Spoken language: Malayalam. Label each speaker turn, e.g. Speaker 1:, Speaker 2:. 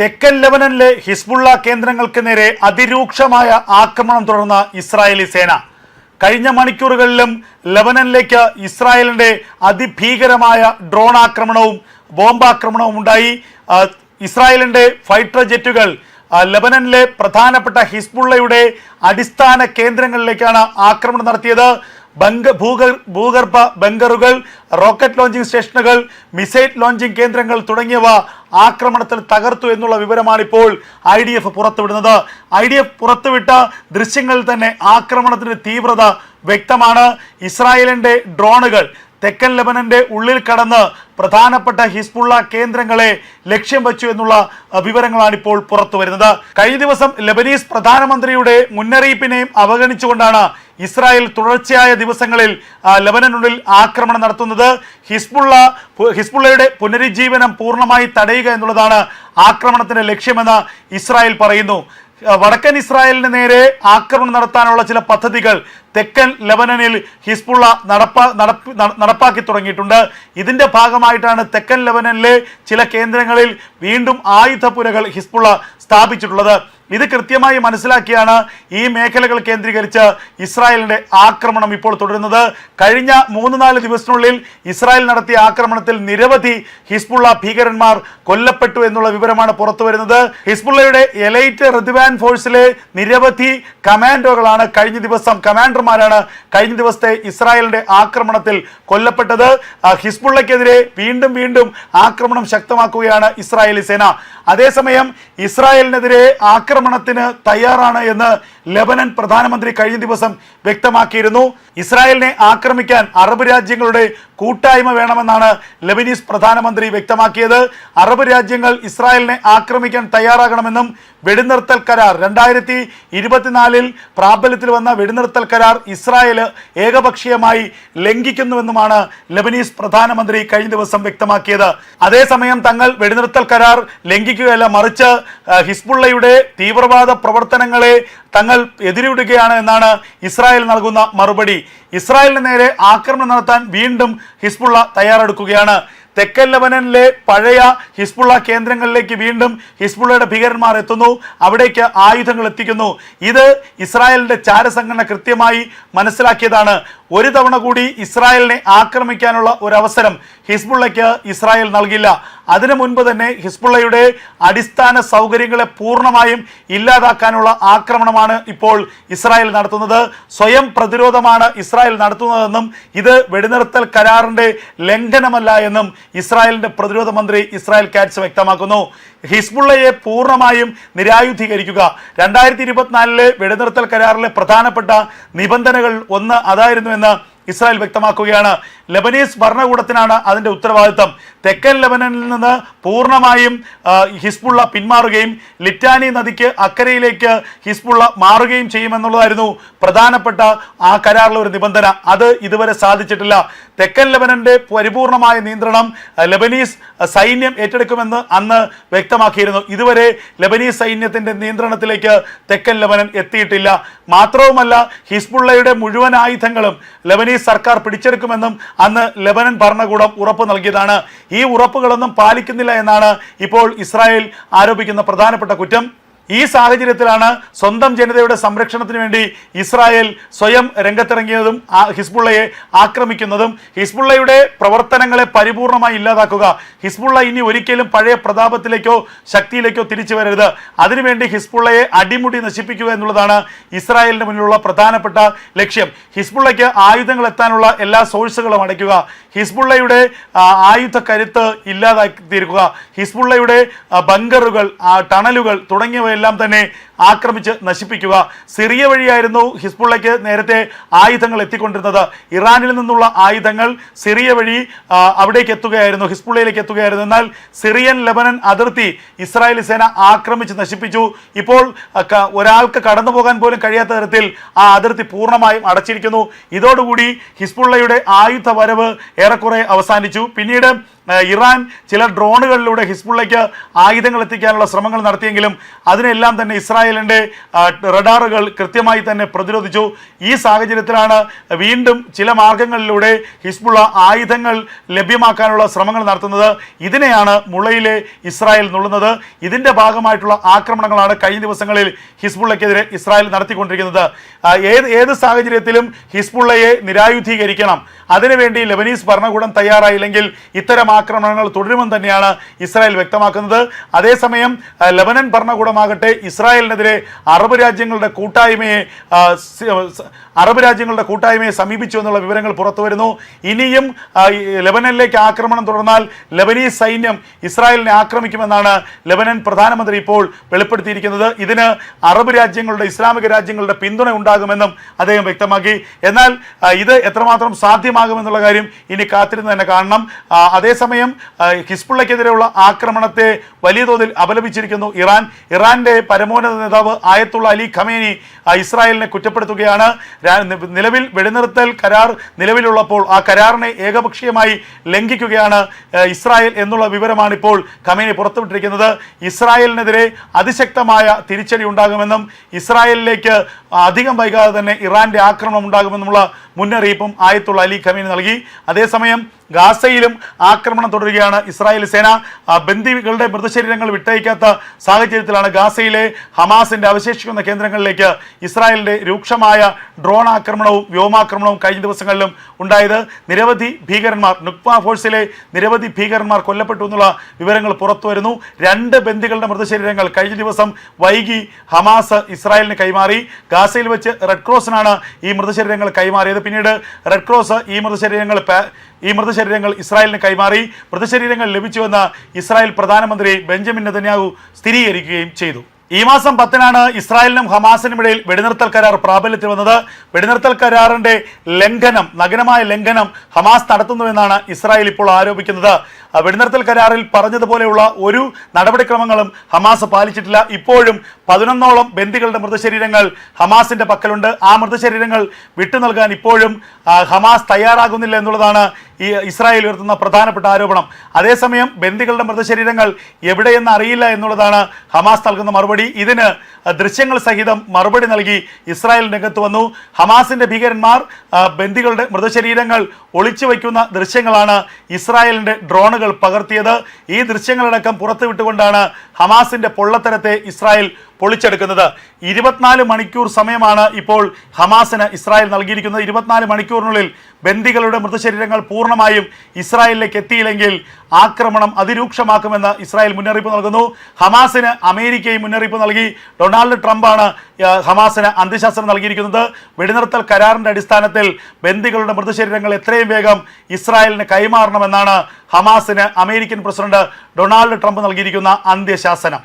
Speaker 1: തെക്കൻ ലെബനനിലെ ഹിസ്ബുള്ള കേന്ദ്രങ്ങൾക്ക് നേരെ അതിരൂക്ഷമായ ആക്രമണം തുടർന്ന ഇസ്രായേലി സേന. കഴിഞ്ഞ മണിക്കൂറുകളിലും ലെബനനിലേക്ക് ഇസ്രായേലിന്റെ അതിഭീകരമായ ഡ്രോൺ ആക്രമണവും ബോംബാക്രമണവും ഉണ്ടായി. ഇസ്രായേലിന്റെ ഫൈറ്റർ ജെറ്റുകൾ ലെബനനിലെ പ്രധാനപ്പെട്ട ഹിസ്ബുള്ളയുടെ അടിസ്ഥാന കേന്ദ്രങ്ങളിലേക്കാണ് ആക്രമണം നടത്തിയത്. ബംഗ ഭൂഗർ ഭൂഗർഭ ബങ്കറുകൾ റോക്കറ്റ് ലോഞ്ചിങ് സ്റ്റേഷനുകൾ മിസൈൽ ലോഞ്ചിങ് കേന്ദ്രങ്ങൾ തുടങ്ങിയവ ആക്രമണത്തിൽ തകർത്തു എന്നുള്ള വിവരമാണ് ഇപ്പോൾ ഐ ഡി എഫ് പുറത്തുവിടുന്നത്. ഐ ഡി എഫ് പുറത്തുവിട്ട ദൃശ്യങ്ങളിൽ തന്നെ ആക്രമണത്തിന്റെ തീവ്രത വ്യക്തമാണ്. ഇസ്രായേലിന്റെ ഡ്രോണുകൾ തെക്കൻ ലെബനന്റെ ഉള്ളിൽ കടന്ന് പ്രധാനപ്പെട്ട ഹിസ്ബുള്ള കേന്ദ്രങ്ങളെ ലക്ഷ്യം വച്ചു എന്നുള്ള വിവരങ്ങളാണ് ഇപ്പോൾ പുറത്തു വരുന്നത് കഴിഞ്ഞ ദിവസം ലെബനീസ് പ്രധാനമന്ത്രിയുടെ മുന്നറിയിപ്പിനെയും അവഗണിച്ചുകൊണ്ടാണ് ഇസ്രായേൽ തുടർച്ചയായ ദിവസങ്ങളിൽ ലബനനുള്ളിൽ ആക്രമണം നടത്തുന്നത് ഹിസ്ബുള്ള ഹിസ്ബുള്ളയുടെ പുനരുജ്ജീവനം പൂർണമായി തടയുക എന്നുള്ളതാണ് ആക്രമണത്തിന്റെ ലക്ഷ്യമെന്ന് ഇസ്രായേൽ പറയുന്നു. വടക്കൻ ഇസ്രായേലിന് നേരെ ആക്രമണം നടത്താനുള്ള ചില പദ്ധതികൾ തെക്കൻ ലബനനിൽ ഹിസ്ബുള്ള നടപ്പാ നടപ്പ് നടപ്പാക്കി തുടങ്ങിയിട്ടുണ്ട്. ഇതിന്റെ ഭാഗമായിട്ടാണ് തെക്കൻ ലബനനിലെ ചില കേന്ദ്രങ്ങളിൽ വീണ്ടും ആയുധപ്പുരകൾ ഹിസ്ബുള്ള സ്ഥാപിച്ചിട്ടുള്ളത്. ഇത് കൃത്യമായി മനസ്സിലാക്കിയാണ് ഈ മേഖലകൾ കേന്ദ്രീകരിച്ച് ഇസ്രായേലിന്റെ ആക്രമണം ഇപ്പോൾ തുടരുന്നത്. കഴിഞ്ഞ മൂന്ന് നാല് ദിവസത്തിനുള്ളിൽ ഇസ്രായേൽ നടത്തിയ ആക്രമണത്തിൽ നിരവധി ഹിസ്ബുള്ള ഭീകരന്മാർ കൊല്ലപ്പെട്ടു എന്നുള്ള വിവരമാണ് പുറത്തു വരുന്നത്. ഹിസ്ബുള്ളയുടെ എലൈറ്റ് റിദ്വാൻ ഫോഴ്സിലെ നിരവധി കമാൻഡോകളാണ് കഴിഞ്ഞ ദിവസം കമാൻഡർമാരാണ് കഴിഞ്ഞ ദിവസത്തെ ഇസ്രായേലിന്റെ ആക്രമണത്തിൽ കൊല്ലപ്പെട്ടത്. ഹിസ്ബുള്ളക്കെതിരെ വീണ്ടും വീണ്ടും ആക്രമണം ശക്തമാക്കുകയാണ് ഇസ്രായേലി സേന. അതേസമയം ഇസ്രായേലിനെതിരെ ആക്രമണത്തിന് തയ്യാറാണ് എന്ന് ലെബനൻ പ്രധാനമന്ത്രി കഴിഞ്ഞ ദിവസം വ്യക്തമാക്കിയിരുന്നു. ഇസ്രായേലിനെ ആക്രമിക്കാൻ അറബ് രാജ്യങ്ങളുടെ കൂട്ടായ്മ വേണമെന്നാണ് ലെബനീസ് പ്രധാനമന്ത്രി വ്യക്തമാക്കിയത്. അറബ് രാജ്യങ്ങൾ ഇസ്രായേലിനെ ആക്രമിക്കാൻ തയ്യാറാകണമെന്നും വെടിനിർത്തൽ കരാർ രണ്ടായിരത്തി ഇരുപത്തിനാലിൽ പ്രാബല്യത്തിൽ വന്ന വെടിനിർത്തൽ കരാർ ഇസ്രായേൽ ഏകപക്ഷീയമായി ലംഘിക്കുന്നുവെന്നുമാണ് ലെബനീസ് പ്രധാനമന്ത്രി കഴിഞ്ഞ ദിവസം വ്യക്തമാക്കിയത്. അതേസമയം തങ്ങൾ വെടിനിർത്തൽ കരാർ ലംഘിക്കുകയല്ല മറിച്ച് ഹിസ്ബുള്ളയുടെ തീവ്രവാദ പ്രവർത്തനങ്ങളെ തങ്ങൾ എതിരിവിടുകയാണ് എന്നാണ് ഇസ്രായേൽ നൽകുന്ന മറുപടി. ഇസ്രായേലിന് നേരെ ആക്രമണം നടത്താൻ വീണ്ടും ഹിസ്ബുള്ള തയ്യാറെടുക്കുകയാണ്. തെക്കൻ ലബനനിലെ പഴയ ഹിസ്ബുള്ള കേന്ദ്രങ്ങളിലേക്ക് വീണ്ടും ഹിസ്ബുള്ളയുടെ ഭീകരന്മാർ എത്തുന്നു. അവിടേക്ക് ആയുധങ്ങൾ എത്തിക്കുന്നു. ഇത് ഇസ്രായേലിന്റെ ചാരസംഘടന കൃത്യമായി മനസ്സിലാക്കിയതാണ്. ഒരു തവണ കൂടി ഇസ്രായേലിനെ ആക്രമിക്കാനുള്ള ഒരു അവസരം ഹിസ്ബുള്ളയ്ക്ക് ഇസ്രായേൽ നൽകില്ല. അതിനു മുൻപ് തന്നെ ഹിസ്ബുള്ളയുടെ അടിസ്ഥാന സൗകര്യങ്ങളെ പൂർണമായും ഇല്ലാതാക്കാനുള്ള ആക്രമണമാണ് ഇപ്പോൾ ഇസ്രായേൽ നടത്തുന്നത്. സ്വയം പ്രതിരോധമാണ് ഇസ്രായേൽ നടത്തുന്നതെന്നും ഇത് വെടിനിർത്തൽ കരാറിന്റെ ലംഘനമല്ല എന്നും ഇസ്രായേലിന്റെ പ്രതിരോധ മന്ത്രി ഇസ്രായേൽ കാറ്റ്സ് വ്യക്തമാക്കുന്നു. ഹിസ്ബുള്ളയെ പൂർണമായും നിരായുധീകരിക്കുക. രണ്ടായിരത്തി ഇരുപത്തിനാലിലെ വെടിനിർത്തൽ കരാറിലെ പ്രധാനപ്പെട്ട നിബന്ധനകൾ ഒന്ന് അതായിരുന്നു എന്ന് ഇസ്രായേൽ വ്യക്തമാക്കുകയാണ്. ലബനീസ് ഭരണകൂടത്തിനാണ് അതിന്റെ ഉത്തരവാദിത്തം. തെക്കൻ ലബനനിൽ നിന്ന് പൂർണമായും ഹിസ്ബുള്ള പിന്മാറുകയും ലിറ്റാനി നദിക്ക് അക്കരയിലേക്ക് ഹിസ്ബുള്ള മാറുകയും ചെയ്യുമെന്നുള്ളതായിരുന്നു പ്രധാനപ്പെട്ട ആ കരാറിലെ ഒരു നിബന്ധന. അത് ഇതുവരെ സാധിച്ചിട്ടില്ല. തെക്കൻ ലെബനന്റെ പരിപൂർണമായ നിയന്ത്രണം ലബനീസ് സൈന്യം ഏറ്റെടുക്കുമെന്ന് അന്ന് വ്യക്തമാക്കിയിരുന്നു. ഇതുവരെ ലെബനീസ് സൈന്യത്തിന്റെ നിയന്ത്രണത്തിലേക്ക് തെക്കൻ ലെബനൻ എത്തിയിട്ടില്ല. മാത്രവുമല്ല ഹിസ്ബുള്ളയുടെ മുഴുവൻ ആയുധങ്ങളും ലെബനീസ് സർക്കാർ പിടിച്ചെടുക്കുമെന്നും അന്ന് ലെബനൻ ഭരണകൂടം ഉറപ്പ് നൽകിയതാണ്. ഈ ഉറപ്പുകളൊന്നും പാലിക്കുന്നില്ല എന്നാണ് ഇപ്പോൾ ഇസ്രായേൽ ആരോപിക്കുന്ന പ്രധാനപ്പെട്ട കുറ്റം. ഈ സാഹചര്യത്തിലാണ് സ്വന്തം ജനതയുടെ സംരക്ഷണത്തിന് വേണ്ടി ഇസ്രായേൽ സ്വയം രംഗത്തിറങ്ങിയതും ഹിസ്ബുള്ളയെ ആക്രമിക്കുന്നതും ഹിസ്ബുള്ളയുടെ പ്രവർത്തനങ്ങളെ പരിപൂർണമായി ഇല്ലാതാക്കുക ഹിസ്ബുള്ള ഇനി ഒരിക്കലും പഴയ പ്രതാപത്തിലേക്കോ ശക്തിയിലേക്കോ തിരിച്ചു വരരുത്. അതിനുവേണ്ടി ഹിസ്ബുള്ളയെ അടിമുടി നശിപ്പിക്കുക എന്നുള്ളതാണ് ഇസ്രായേലിന് മുന്നിലുള്ള പ്രധാനപ്പെട്ട ലക്ഷ്യം. ഹിസ്ബുള്ളയ്ക്ക് ആയുധങ്ങൾ എത്താനുള്ള എല്ലാ സോഴ്സുകളും അടയ്ക്കുക. ഹിസ്ബുള്ളയുടെ ആയുധ കരുത്ത് ഇല്ലാതാക്കി തീർക്കുക ഹിസ്ബുള്ളയുടെ ബങ്കറുകൾ ടണലുകൾ തുടങ്ങിയവയെല്ലാം തന്നെ ആക്രമിച്ച് നശിപ്പിക്കുക. സിറിയ വഴിയായിരുന്നു ഹിസ്ബുള്ളയ്ക്ക് നേരത്തെ ആയുധങ്ങൾ എത്തിക്കൊണ്ടിരുന്നത്. ഇറാനിൽ നിന്നുള്ള ആയുധങ്ങൾ സിറിയ വഴി അവിടേക്ക് എത്തുകയായിരുന്നു ഹിസ്ബുള്ളയിലേക്ക് എത്തുകയായിരുന്നു. എന്നാൽ സിറിയൻ ലെബനൻ അതിർത്തി ഇസ്രായേലി സേന ആക്രമിച്ച് നശിപ്പിച്ചു. ഇപ്പോൾ ഒരാൾക്ക് കടന്നു പോകാൻ പോലും കഴിയാത്ത തരത്തിൽ ആ അതിർത്തി പൂർണമായും അടച്ചിരിക്കുന്നു. ഇതോടുകൂടി ഹിസ്ബുള്ളയുടെ ആയുധ വരവ് ഏറെക്കുറെ അവസാനിച്ചു. പിന്നീട് ഇറാൻ ചില ഡ്രോണുകളിലൂടെ ഹിസ്ബുള്ളയ്ക്ക് ആയുധങ്ങൾ എത്തിക്കാനുള്ള ശ്രമങ്ങൾ നടത്തിയെങ്കിലും അതിനെല്ലാം തന്നെ ഇസ്രായേലിന്റെ റഡാറുകൾ കൃത്യമായി തന്നെ പ്രതിരോധിച്ചു. ഈ സാഹചര്യത്തിലാണ് വീണ്ടും ചില മാർഗങ്ങളിലൂടെ ഹിസ്ബുള്ള ആയുധങ്ങൾ ലഭ്യമാക്കാനുള്ള ശ്രമങ്ങൾ നടത്തുന്നത്. ഇതിനെയാണ് മുളയിലെ ഇസ്രായേൽ നുള്ളുന്നത്. ഇതിന്റെ ഭാഗമായിട്ടുള്ള ആക്രമണങ്ങളാണ് കഴിഞ്ഞ ദിവസങ്ങളിൽ ഹിസ്ബുള്ളക്കെതിരെ ഇസ്രായേൽ നടത്തിക്കൊണ്ടിരിക്കുന്നത്. ഏത് ഏത് സാഹചര്യത്തിലും ഹിസ്ബുള്ളയെ നിരായുധീകരിക്കണം. അതിനുവേണ്ടി ലെബനീസ് ഭരണകൂടം തയ്യാറായില്ലെങ്കിൽ ഇത്തരം ആക്രമണങ്ങൾ തുടരുമെന്ന് തന്നെയാണ് ഇസ്രായേൽ വ്യക്തമാക്കുന്നത്. അതേസമയം ലെബനൻ ഭരണകൂടമാകട്ടെ ഇസ്രായേലിനെതിരെ അറബ് രാജ്യങ്ങളുടെ കൂട്ടായ്മയെ അറബ് രാജ്യങ്ങളുടെ കൂട്ടായ്മയെ സമീപിച്ചു എന്നുള്ള വിവരങ്ങൾ പുറത്തു വരുന്നു. ഇനിയും ലെബനനിലേക്ക് ആക്രമണം തുടർന്നാൽ ലെബനീസ് സൈന്യം ഇസ്രായേലിനെ ആക്രമിക്കുമെന്നാണ് ലെബനൻ പ്രധാനമന്ത്രി ഇപ്പോൾ വെളിപ്പെടുത്തിയിരിക്കുന്നത്. ഇതിന് അറബ് രാജ്യങ്ങളുടെ ഇസ്ലാമിക രാജ്യങ്ങളുടെ പിന്തുണ ഉണ്ടാകുമെന്നും അദ്ദേഹം വ്യക്തമാക്കി. എന്നാൽ ഇത് എത്രമാത്രം സാധ്യമാകുമെന്നുള്ള കാര്യം ഇനി കാത്തിരുന്ന് തന്നെ കാണണം. അതേസമയം ഹിസ്ബുള്ളക്കെതിരെയുള്ള ആക്രമണത്തെ വലിയ തോതിൽ അപലപിച്ചിരിക്കുന്നു ഇറാൻ. ഇറാന്റെ പരമോന്നത നേതാവ് ആയത്തുള്ള അലി ഖമേനി ഇസ്രായേലിനെ കുറ്റപ്പെടുത്തുകയാണ്. നിലവിൽ വെടിനിർത്തൽ കരാർ നിലവിലുള്ളപ്പോൾ ആ കരാറിനെ ഏകപക്ഷീയമായി ലംഘിക്കുകയാണ് ഇസ്രായേൽ എന്നുള്ള വിവരമാണ് ഇപ്പോൾ ഖമേനി പുറത്തുവിട്ടിരിക്കുന്നത്. ഇസ്രായേലിനെതിരെ അതിശക്തമായ തിരിച്ചടി ഉണ്ടാകുമെന്നും ഇസ്രായേലിലേക്ക് അധികം വൈകാതെ തന്നെ ഇറാന്റെ ആക്രമണം ഉണ്ടാകുമെന്നുള്ള മുന്നറിയിപ്പും ആയത്തുള്ള അലി ഖമീൻ നൽകി. അതേസമയം ഗാസയിലും ആക്രമണം തുടരുകയാണ് ഇസ്രായേൽ സേന. ബന്ദികളുടെ മൃതശരീരങ്ങൾ വിട്ടയക്കാത്ത സാഹചര്യത്തിലാണ് ഗാസയിലെ ഹമാസിന്റെ അവശേഷിക്കുന്ന കേന്ദ്രങ്ങളിലേക്ക് ഇസ്രായേലിന്റെ രൂക്ഷമായ ഡ്രോൺ ആക്രമണവും വ്യോമാക്രമണവും കഴിഞ്ഞ ദിവസങ്ങളിലും ഉണ്ടായത്. നിരവധി ഭീകരന്മാർ നുക്വ ഫോഴ്സിലെ നിരവധി ഭീകരന്മാർ കൊല്ലപ്പെട്ടു എന്നുള്ള വിവരങ്ങൾ പുറത്തുവരുന്നു രണ്ട് ബന്ദികളുടെ മൃതശരീരങ്ങൾ കഴിഞ്ഞ ദിവസം വൈകി ഹമാസ് ഇസ്രായേലിന് കൈമാറി. ഗാസയിൽ വെച്ച് റെഡ് ക്രോസിനാണ് ഈ മൃതശരീരങ്ങൾ കൈമാറിയത്. പിന്നീട് റെഡ് ക്രോസ് ഈ മൃതശരീരങ്ങൾ ഈ മൃതശരീരങ്ങൾ ഇസ്രായേലിന് കൈമാറി. മൃതശരീരങ്ങൾ ലഭിച്ചുവെന്ന് ഇസ്രായേൽ പ്രധാനമന്ത്രി ബെഞ്ചമിൻ നെതന്യാഹു സ്ഥിരീകരിക്കുകയും ചെയ്തു. ഈ മാസം പത്തിനാണ് ഇസ്രായേലിനും ഹമാസിനും ഇടയിൽ വെടിനിർത്തൽ കരാർ പ്രാബല്യത്തിൽ വന്നത്. വെടിനിർത്തൽ കരാറിന്റെ ലംഘനം നഗ്നമായ ലംഘനം ഹമാസ് നടത്തുന്നുവെന്നാണ് ഇസ്രായേൽ ഇപ്പോൾ ആരോപിക്കുന്നത്. വെടിനിർത്തൽ കരാറിൽ പറഞ്ഞതുപോലെയുള്ള ഒരു നടപടിക്രമങ്ങളും ഹമാസ് പാലിച്ചിട്ടില്ല. ഇപ്പോഴും പതിനൊന്നോളം ബന്ദികളുടെ മൃതശരീരങ്ങൾ ഹമാസിന്റെ പക്കലുണ്ട്. ആ മൃതശരീരങ്ങൾ വിട്ടു നൽകാൻ ഇപ്പോഴും ഹമാസ് തയ്യാറാകുന്നില്ല എന്നുള്ളതാണ് ഈ ഇസ്രായേൽ ഉയർത്തുന്ന പ്രധാനപ്പെട്ട ആരോപണം. അതേസമയം ബന്ദികളുടെ മൃതശരീരങ്ങൾ എവിടെയെന്ന് അറിയില്ല എന്നുള്ളതാണ് ഹമാസ് നൽകുന്ന മറുപടി. ഇതിന് ദൃശ്യങ്ങൾ സഹിതം മറുപടി നൽകി ഇസ്രായേൽ രംഗത്ത് വന്നു. ഹമാസിന്റെ ഭീകരന്മാർ ബന്ദികളുടെ മൃതശരീരങ്ങൾ ഒളിച്ചു വയ്ക്കുന്ന ദൃശ്യങ്ങളാണ് ഇസ്രായേലിന്റെ ഡ്രോണുകൾ പകർത്തിയത്. ഈ ദൃശ്യങ്ങളടക്കം പുറത്തുവിട്ടുകൊണ്ടാണ് ഹമാസിന്റെ പൊള്ളത്തരത്തെ ഇസ്രായേൽ പൊളിച്ചെടുക്കുന്നത്. ഇരുപത്തിനാല് മണിക്കൂർ സമയമാണ് ഇപ്പോൾ ഹമാസിന് ഇസ്രായേൽ നൽകിയിരിക്കുന്നത്. ഇരുപത്തിനാല് മണിക്കൂറിനുള്ളിൽ ബന്ദികളുടെ മൃതശരീരങ്ങൾ പൂർണമായും ഇസ്രായേലിലേക്ക് എത്തിയില്ലെങ്കിൽ ആക്രമണം അതിരൂക്ഷമാക്കുമെന്ന് ഇസ്രായേൽ മുന്നറിയിപ്പ് നൽകുന്നു. ഹമാസിന് അമേരിക്കയും മുന്നറിയിപ്പ് നൽകി. ഡൊണാൾഡ് ട്രംപാണ് ഹമാസിന് അന്ത്യശാസ്ത്രം നൽകിയിരിക്കുന്നത്. വെടിനിർത്തൽ കരാറിന്റെ അടിസ്ഥാനത്തിൽ ബന്ദികളുടെ മൃതശരീരങ്ങൾ എത്രയും വേഗം ഇസ്രായേലിന് കൈമാറണമെന്നാണ് ഹമാസിന് അമേരിക്കൻ പ്രസിഡന്റ് ഡൊണാൾഡ് ട്രംപ് നൽകിയിരിക്കുന്ന അന്ത്യശാസനം.